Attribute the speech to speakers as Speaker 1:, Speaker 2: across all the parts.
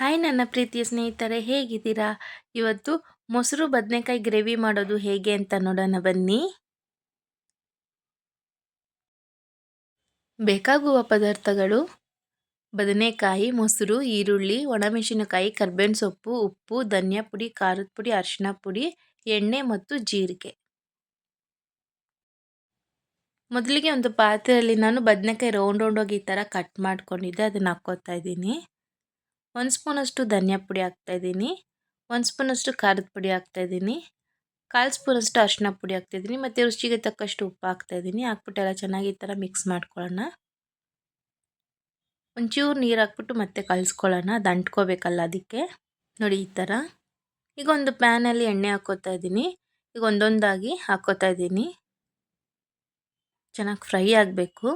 Speaker 1: Hi ನನ್ನ ಪ್ರೀತಿಯ ಸ್ನೇಹಿತರೆ, ಹೇಗಿದ್ದೀರಾ? ಇವತ್ತು ಮೊಸರು ಬದನೆಕಾಯಿ ಗ್ರೇವಿ ಮಾಡೋದು ಹೇಗೆ ಅಂತ ನೋಡೋಣ ಬನ್ನಿ. ಬೇಕಾಗುವ ಪದಾರ್ಥಗಳು ಬದನೆಕಾಯಿ, ಮೊಸರು, ಈರುಳ್ಳಿ, ಒಣಮೆಣಸಿನಕಾಯಿ, ಕರ್ಬೇವಿನ ಸೊಪ್ಪು, ಉಪ್ಪು, ಧನಿಯಾ ಪುಡಿ, ಖಾರದ ಪುಡಿ, ಅರಿಶಿನ ಪುಡಿ, ಎಣ್ಣೆ ಮತ್ತು ಜೀರಿಗೆ. ಮೊದಲಿಗೆ ಒಂದು ಪಾತ್ರೆಯಲ್ಲಿ ನಾನು ಬದನೆಕಾಯಿ ರೌಂಡ್ ರೌಂಡಾಗಿ ಈ ಥರ ಕಟ್ ಮಾಡ್ಕೊಂಡಿದ್ದೆ, ಅದನ್ನು ಹಾಕ್ಕೋತಾ ಇದ್ದೀನಿ. ಒಂದು ಸ್ಪೂನಷ್ಟು ಧನಿಯಾ ಪುಡಿ ಹಾಕ್ತಾಯಿದ್ದೀನಿ ಒಂದು ಸ್ಪೂನಷ್ಟು ಖಾರದ ಪುಡಿ ಹಾಕ್ತಾಯಿದ್ದೀನಿ ಕಾಲು ಸ್ಪೂನಷ್ಟು ಅರಿಶಿನ ಪುಡಿ ಹಾಕ್ತಾಯಿದ್ದೀನಿ ಮತ್ತು ರುಚಿಗೆ ತಕ್ಕಷ್ಟು ಉಪ್ಪು ಹಾಕ್ತಾಯಿದ್ದೀನಿ ಹಾಕ್ಬಿಟ್ಟು ಎಲ್ಲ ಚೆನ್ನಾಗಿ ಈ ಥರ ಮಿಕ್ಸ್ ಮಾಡ್ಕೊಳ್ಳೋಣ. ಒಂಚೂರು ನೀರು ಹಾಕ್ಬಿಟ್ಟು ಮತ್ತೆ ಕಲಿಸ್ಕೊಳ್ಳೋಣ. ಅದು ಅಂಟ್ಕೋಬೇಕಲ್ಲ ಅದಕ್ಕೆ. ನೋಡಿ ಈ ಥರ. ಈಗ ಒಂದು ಪ್ಯಾನಲ್ಲಿ ಎಣ್ಣೆ ಹಾಕೋತಾ ಇದ್ದೀನಿ. ಈಗ ಒಂದೊಂದಾಗಿ ಹಾಕೋತಾ ಇದ್ದೀನಿ. ಚೆನ್ನಾಗಿ ಫ್ರೈ ಆಗಬೇಕು.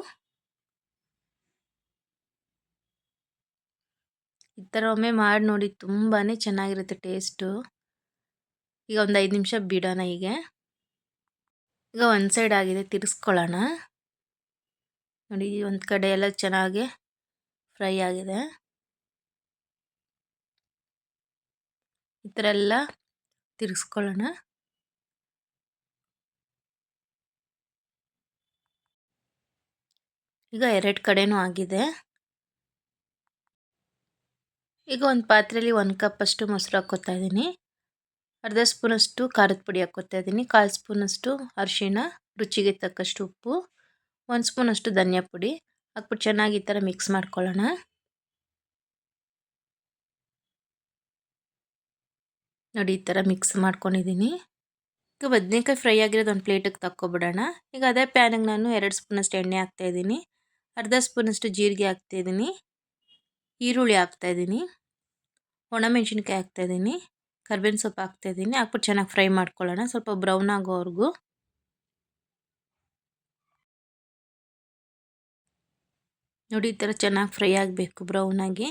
Speaker 1: ಈ ಥರ ಒಮ್ಮೆ ಮಾಡಿ ನೋಡಿ ತುಂಬಾ ಚೆನ್ನಾಗಿರುತ್ತೆ ಟೇಸ್ಟು. ಈಗ ಒಂದು ಐದು ನಿಮಿಷ ಬಿಡೋಣ ಹೀಗೆ. ಈಗ ಒಂದು ಸೈಡ್ ಆಗಿದೆ ತಿರ್ಸ್ಕೊಳ್ಳೋಣ. ನೋಡಿ ಒಂದು ಕಡೆ ಎಲ್ಲ ಚೆನ್ನಾಗಿ ಫ್ರೈ ಆಗಿದೆ. ಈ ಥರ ಎಲ್ಲ ತಿರ್ಸ್ಕೊಳ್ಳೋಣ. ಈಗ ಎರಡು ಕಡೆನೂ ಆಗಿದೆ. ಈಗ ಒಂದು ಪಾತ್ರೆಯಲ್ಲಿ ಒಂದು ಕಪ್ಪಷ್ಟು ಮೊಸರು ಹಾಕ್ಕೋತಾ ಇದ್ದೀನಿ. ಅರ್ಧ ಸ್ಪೂನಷ್ಟು ಖಾರದ ಪುಡಿ ಹಾಕ್ಕೋತಾ ಇದ್ದೀನಿ. ಕಾಲು ಸ್ಪೂನಷ್ಟು ಅರಿಶಿಣ, ರುಚಿಗೆ ತಕ್ಕಷ್ಟು ಉಪ್ಪು, ಒಂದು ಸ್ಪೂನಷ್ಟು ಧನಿಯಾ ಪುಡಿ. ಹಾಕ್ಬಿಟ್ಟು ಚೆನ್ನಾಗಿ ಈ ಥರ ಮಿಕ್ಸ್ ಮಾಡ್ಕೊಳ್ಳೋಣ. ನೋಡಿ ಈ ಥರ ಮಿಕ್ಸ್ ಮಾಡ್ಕೊಂಡಿದ್ದೀನಿ. ಈಗ ಬದನೇಕಾಯಿ ಫ್ರೈ ಆಗಿರೋದು ಒಂದು ಪ್ಲೇಟಿಗೆ ತಕ್ಕೊಬಿಡೋಣ. ಈಗ ಅದೇ ಪ್ಯಾನಿಗೆ ನಾನು ಎರಡು ಸ್ಪೂನಷ್ಟು ಎಣ್ಣೆ ಹಾಕ್ತಾಯಿದ್ದೀನಿ ಅರ್ಧ ಸ್ಪೂನಷ್ಟು ಜೀರಿಗೆ ಹಾಕ್ತಾಯಿದ್ದೀನಿ ಈರುಳ್ಳಿ ಹಾಕ್ತಾಯಿದ್ದೀನಿ ಒಣಮೆಣಸಿನ್ಕಾಯಿ ಹಾಕ್ತಾಯಿದ್ದೀನಿ ಕರ್ಬೇವಿನ ಸೊಪ್ಪು ಹಾಕ್ತಾಯಿದ್ದೀನಿ ಹಾಕ್ಬಿಟ್ಟು ಚೆನ್ನಾಗಿ ಫ್ರೈ ಮಾಡ್ಕೊಳ್ಳೋಣ. ಸ್ವಲ್ಪ ಬ್ರೌನ್ ಆಗೋವರೆಗೂ. ನೋಡಿ, ಈ ಥರ ಚೆನ್ನಾಗಿ ಫ್ರೈ ಆಗಬೇಕು ಬ್ರೌನಾಗಿ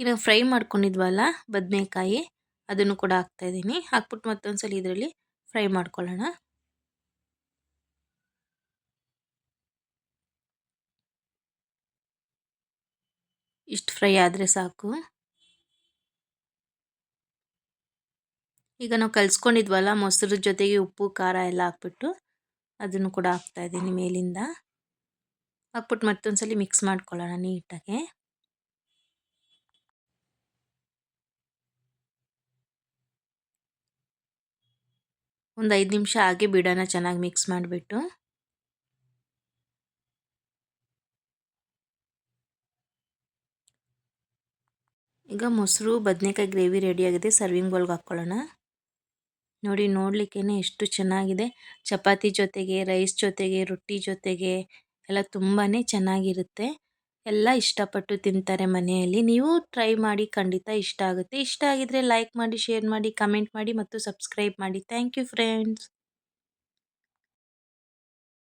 Speaker 1: ಈಗ ಫ್ರೈ ಮಾಡ್ಕೊಂಡಿದ್ವಲ್ಲ ಬದನೆಕಾಯಿ, ಅದನ್ನು ಕೂಡ ಹಾಕ್ತಾಯಿದ್ದೀನಿ ಹಾಕ್ಬಿಟ್ಟು ಮತ್ತೊಂದು ಸಲ ಇದರಲ್ಲಿ ಫ್ರೈ ಮಾಡ್ಕೊಳ್ಳೋಣ. ಇಷ್ಟು ಫ್ರೈ ಆದರೆ ಸಾಕು. ಈಗ ನಾವು ಕಲಿಸ್ಕೊಂಡಿದ್ವಲ್ಲ ಮೊಸರು ಜೊತೆಗೆ ಉಪ್ಪು, ಖಾರ ಎಲ್ಲ ಹಾಕ್ಬಿಟ್ಟು ಅದನ್ನು ಕೂಡ ಹಾಕ್ತಾ ಇದ್ದೀನಿ ಮೇಲಿಂದ. ಹಾಕ್ಬಿಟ್ಟು ಮತ್ತೊಂದ್ಸಲಿ ಮಿಕ್ಸ್ ಮಾಡ್ಕೊಳ್ಳೋಣ ನೀಟಾಗೆ. ಒಂದು ಐದು ನಿಮಿಷ ಹಾಗೆ ಬಿಡೋಣ ಚೆನ್ನಾಗಿ ಮಿಕ್ಸ್ ಮಾಡಿಬಿಟ್ಟು. ಈಗ ಮೊಸರು, ಬದನೆಕಾಯಿ ಗ್ರೇವಿ ರೆಡಿಯಾಗಿದೆ ಸರ್ವಿಂಗ್ ಬೌಲ್ಗೆ ಹಾಕ್ಕೊಳ್ಳೋಣ ನೋಡಿ ನೋಡಲಿಕ್ಕೇ ಎಷ್ಟು ಚೆನ್ನಾಗಿದೆ. ಚಪಾತಿ ಜೊತೆಗೆ ರೈಸ್ ಜೊತೆಗೆ, ರೊಟ್ಟಿ ಜೊತೆಗೆ ಎಲ್ಲ ತುಂಬಾ ಚೆನ್ನಾಗಿರುತ್ತೆ. ಎಲ್ಲ ಇಷ್ಟಪಟ್ಟು ತಿಂತಾರೆ ಮನೆಯಲ್ಲಿ. ನೀವು ಟ್ರೈ ಮಾಡಿ ಖಂಡಿತ ಇಷ್ಟ ಆಗುತ್ತೆ. ಇಷ್ಟ ಆಗಿದ್ರೆ ಲೈಕ್ ಮಾಡಿ ಶೇರ್ ಮಾಡಿ ಕಮೆಂಟ್ ಮಾಡಿ ಮತ್ತು ಸಬ್ಸ್ಕ್ರೈಬ್ ಮಾಡಿ. Thank you friends